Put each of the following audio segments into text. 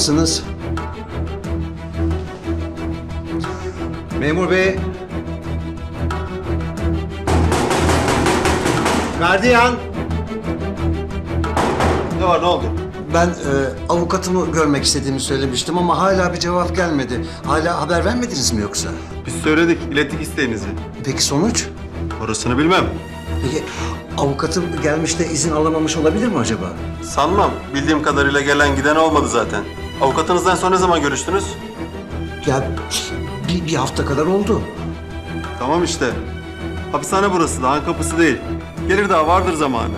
Mısınız? Memur bey. Gardiyan. Ne var ne oldu? Ben e, avukatımı görmek istediğimi söylemiştim ama hala bir cevap gelmedi. Hala haber vermediniz mi yoksa? Biz söyledik, ilettik isteğinizi. Peki sonuç? Orasını bilmem. Peki avukatım gelmiş de izin alamamış olabilir mi acaba? Sanmam. Bildiğim kadarıyla gelen giden olmadı zaten. Avukatınızdan sonra ne zaman görüştünüz? Ya bir, bir hafta kadar oldu. Tamam işte. Hapishane burası, dağın kapısı değil. Gelir daha vardır zamanı.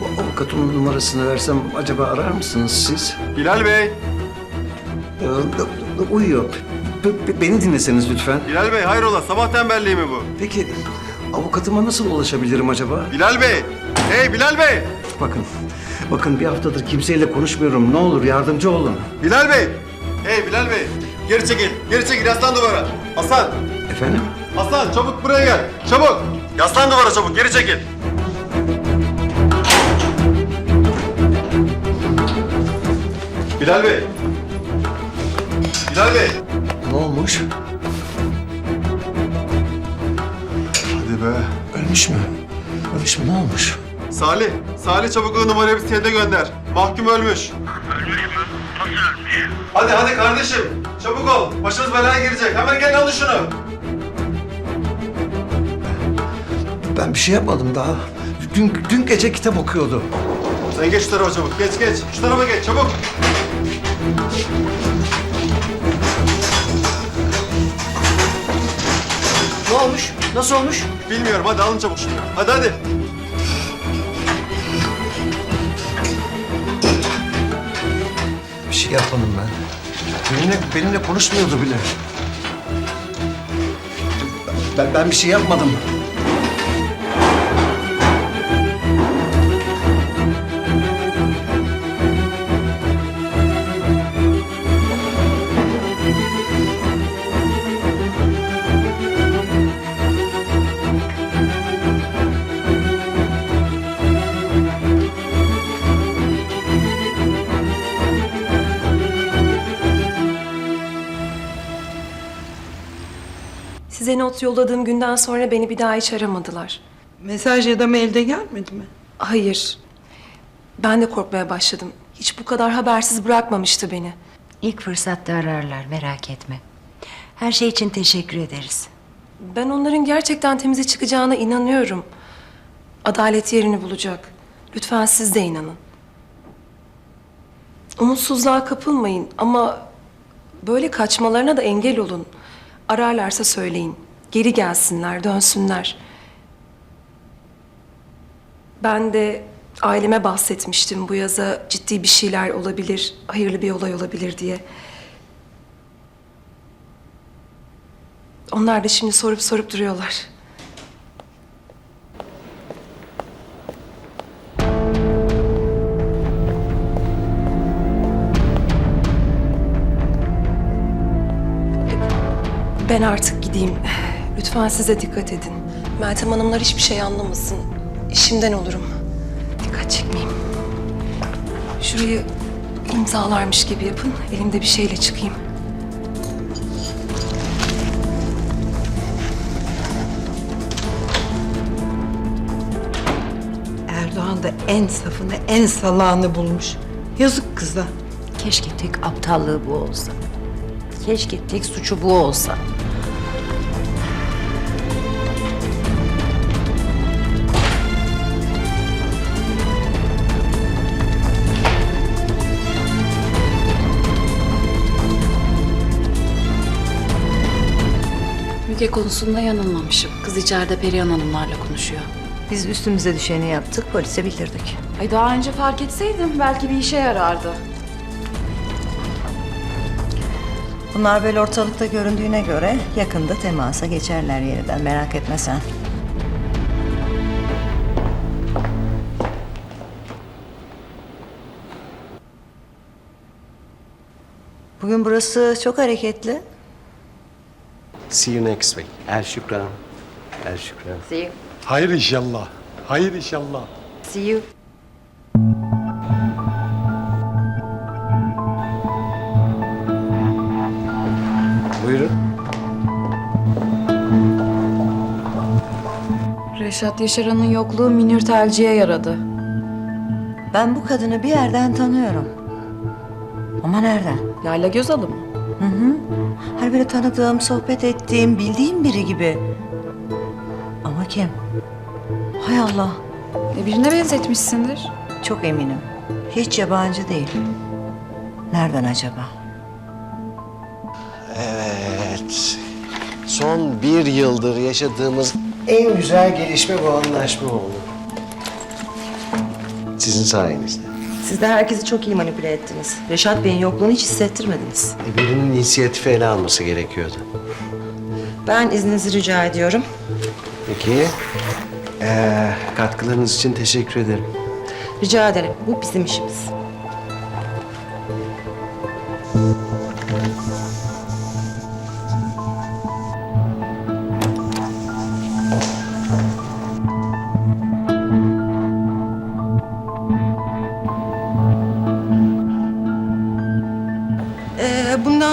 Bu avukatımın numarasını versem acaba arar mısınız siz? Bilal Bey! Ee, uyuyor. Beni dinleseniz lütfen. Bilal Bey hayrola sabah tembelliği mi bu? Peki avukatıma nasıl ulaşabilirim acaba? Bilal Bey! Hey Bilal Bey! Bakın, bakın bir haftadır kimseyle konuşmuyorum. Ne olur yardımcı olun. Bilal Bey! Hey Bilal Bey! Geri çekil, geri çekil yaslan duvara. Hasan! Efendim? Hasan çabuk buraya gel. Çabuk! Yaslan duvara çabuk, geri çekil. Bilal Bey! Bilal Bey! Ne olmuş? Be. Ölmüş mü? Ölmüş mü? Ne olmuş? Salih, Salih çabuk o numarayı bir siyede gönder. Mahkum ölmüş. Ölmüş mü? Nasıl ölmüş? Hadi hadi kardeşim. Çabuk ol. Başınız belaya girecek. Hemen gel alın şunu. Ben bir şey yapmadım daha. Dün, dün gece kitap okuyordu. Sen geç şu tarafa çabuk. Geç geç. Şu tarafa geç çabuk. Ne olmuş? Nasıl olmuş? Bilmiyorum hadi alın çabuk şunu. Hadi hadi. Bir şey yapmadım ben. Benimle, benimle konuşmuyordu bile. Ben, ben bir şey yapmadım. Size not yolladığım günden sonra beni bir daha hiç aramadılar. Mesaj ya da mailde gelmedi mi? Hayır. Ben de korkmaya başladım. Hiç bu kadar habersiz bırakmamıştı beni. İlk fırsatta ararlar merak etme. Her şey için teşekkür ederiz. Ben onların gerçekten temize çıkacağına inanıyorum. Adalet yerini bulacak. Lütfen siz de inanın. Umutsuzluğa kapılmayın ama böyle kaçmalarına da engel olun. Ararlarsa söyleyin. Geri gelsinler, dönsünler. Ben de aileme bahsetmiştim bu yaza ciddi bir şeyler olabilir, hayırlı bir olay olabilir diye. Onlar da şimdi sorup sorup duruyorlar. Ben artık gideyim. Lütfen size dikkat edin. Meltem Hanımlar hiçbir şey anlamasın. İşimden olurum. Dikkat çekmeyeyim. Şurayı imzalarmış gibi yapın. Elimde bir şeyle çıkayım. Erdoğan da en safını, en salağını bulmuş. Yazık kıza. Keşke tek aptallığı bu olsa. Keşke tek suçu bu olsa. Müge konusunda yanılmamışım. Kız içeride Perihan Hanımlarla konuşuyor. Biz üstümüze düşeni yaptık, polise bildirdik. Ay daha önce fark etseydim belki bir işe yarardı. Bunlar böyle ortalıkta göründüğüne göre yakında temasa geçerler yeniden merak etme sen. Bugün burası çok hareketli. See you next week. El şükran. El şükran. See you. Hayır inşallah. Hayır inşallah. See you. Reşat Yaşaran'ın yokluğu Münir Telci'ye yaradı. Ben bu kadını bir yerden tanıyorum. Ama nereden? Lale Gözalı mı? Hı hı. Hani böyle tanıdığım, sohbet ettiğim, bildiğim biri gibi. Ama kim? Hay Allah. E birine benzetmişsindir. Çok eminim. Hiç yabancı değil. Nereden acaba? Evet. Son bir yıldır yaşadığımız en güzel gelişme bu anlaşma oldu. Sizin sayenizde. Siz de herkesi çok iyi manipüle ettiniz. Reşat Bey'in yokluğunu hiç hissettirmediniz. E, birinin inisiyatifi ele alması gerekiyordu. Ben izninizi rica ediyorum. Peki. Ee, katkılarınız için teşekkür ederim. Rica ederim. Bu bizim işimiz.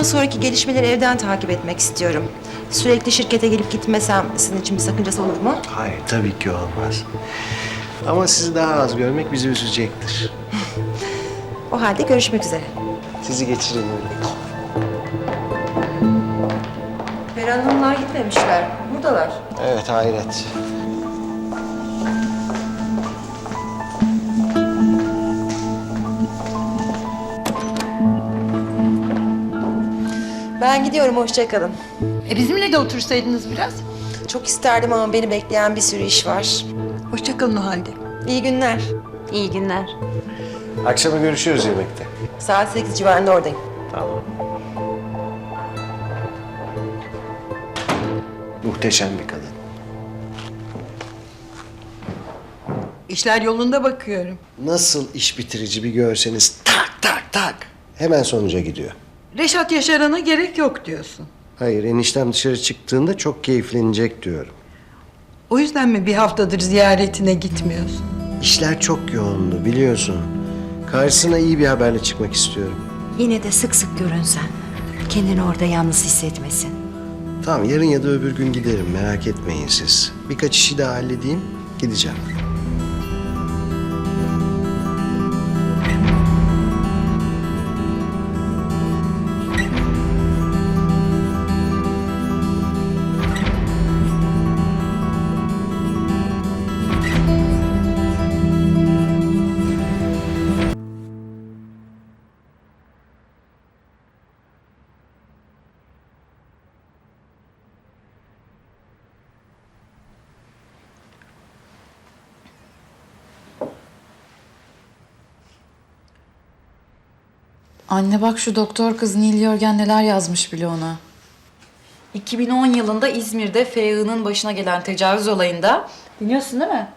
Sonraki gelişmeleri evden takip etmek istiyorum. Sürekli şirkete gelip gitmesem sizin için bir sakıncası olur mu? Hayır, tabii ki olmaz. Ama sizi daha az görmek bizi üzecektir. O halde görüşmek üzere. Sizi geçirelim. Perihan Hanımlar gitmemişler. Buradalar. Evet, hayret. Ben gidiyorum. Hoşçakalın. E bizimle de otursaydınız biraz. Çok isterdim ama beni bekleyen bir sürü iş var. Hoşçakalın o halde. İyi günler. İyi günler. Akşama görüşürüz yemekte. Saat 8 civarında oradayım. Tamam. Muhteşem bir kadın. İşler yolunda bakıyorum. Nasıl iş bitirici bir görseniz tak tak tak hemen sonuca gidiyor. Reşat Yaşaran'a gerek yok diyorsun. Hayır eniştem dışarı çıktığında çok keyiflenecek diyorum. O yüzden mi bir haftadır ziyaretine gitmiyorsun? İşler çok yoğundu biliyorsun. Karşısına iyi bir haberle çıkmak istiyorum. Yine de sık sık görünsen. Kendini orada yalnız hissetmesin. Tamam yarın ya da öbür gün giderim merak etmeyin siz. Birkaç işi daha halledeyim gideceğim. Anne bak şu doktor kız Nil Yorgen neler yazmış bile ona. 2010 yılında İzmir'de FEA'nın başına gelen tecavüz olayında... Biliyorsun değil mi?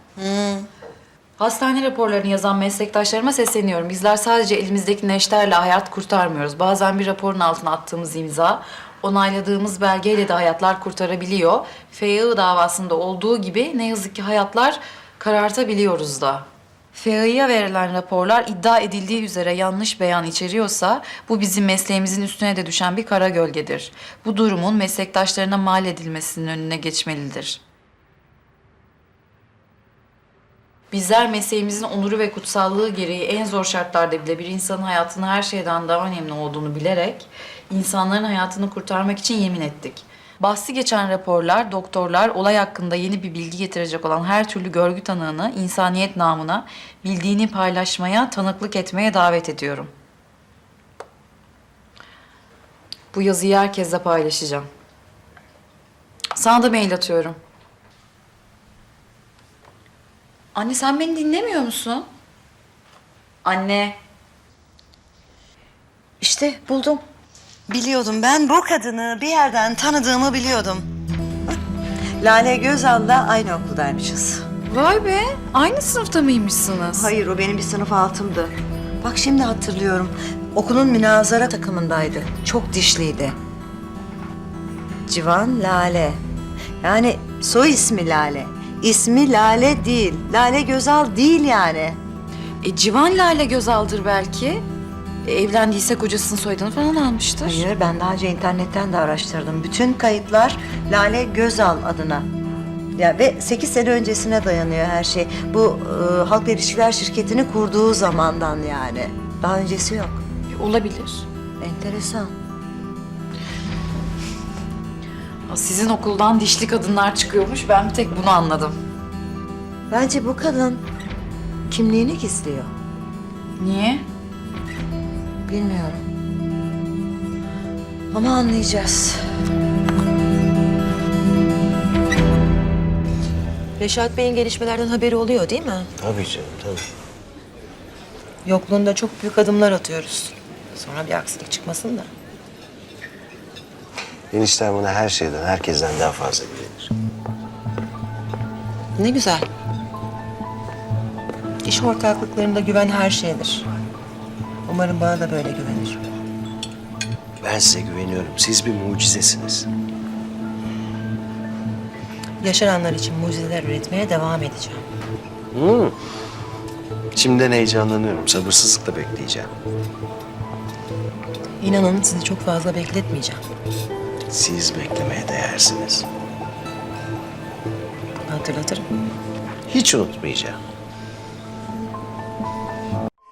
Hastane raporlarını yazan meslektaşlarıma sesleniyorum. Bizler sadece elimizdeki neşterle hayat kurtarmıyoruz. Bazen bir raporun altına attığımız imza, onayladığımız belgeyle de hayatlar kurtarabiliyor. FEA davasında olduğu gibi ne yazık ki hayatlar karartabiliyoruz da. FEA'ya verilen raporlar iddia edildiği üzere yanlış beyan içeriyorsa bu bizim mesleğimizin üstüne de düşen bir kara gölgedir. Bu durumun meslektaşlarına mal edilmesinin önüne geçmelidir. Bizler mesleğimizin onuru ve kutsallığı gereği en zor şartlarda bile bir insanın hayatının her şeyden daha önemli olduğunu bilerek insanların hayatını kurtarmak için yemin ettik. Bahsi geçen raporlar, doktorlar olay hakkında yeni bir bilgi getirecek olan her türlü görgü tanığını insaniyet namına bildiğini paylaşmaya, tanıklık etmeye davet ediyorum. Bu yazıyı herkesle paylaşacağım. Sana da mail atıyorum. Anne sen beni dinlemiyor musun? Anne. İşte buldum. Biliyordum ben bu kadını bir yerden tanıdığımı biliyordum. Lale Gözal'la aynı okuldaymışız. Vay be. Aynı sınıfta mıymışsınız? Hayır o benim bir sınıf altımdı. Bak şimdi hatırlıyorum. Okulun münazara takımındaydı. Çok dişliydi. Civan Lale. Yani soy ismi Lale. İsmi Lale değil. Lale Gözal değil yani. E, Civan Lale Gözal'dır belki. Evlendiyse kocasının soyadını falan almıştır. Hayır ben daha önce internetten de araştırdım. Bütün kayıtlar Lale Gözal adına. Ya ve 8 sene öncesine dayanıyor her şey. Bu e, halk ilişkiler şirketini kurduğu zamandan yani. Daha öncesi yok. Olabilir. Enteresan. Sizin okuldan dişli kadınlar çıkıyormuş. Ben bir tek bunu anladım. Bence bu kadın kimliğini gizliyor. Niye? Bilmiyorum. Ama anlayacağız. Reşat Bey'in gelişmelerden haberi oluyor değil mi? Tabii canım tabii. Yokluğunda çok büyük adımlar atıyoruz. Sonra bir aksilik çıkmasın da. Enişten bana her şeyden, herkesten daha fazla güvenir. Ne güzel. İş ortaklıklarında güven her şeydir. Umarım bana da böyle güvenir. Ben size güveniyorum. Siz bir mucizesiniz. Yaşananlar için mucizeler üretmeye devam edeceğim. Hmm. Şimdiden heyecanlanıyorum. Sabırsızlıkla bekleyeceğim. İnanın sizi çok fazla bekletmeyeceğim. Siz beklemeye değersiniz. Hatırlatırım. Hiç unutmayacağım.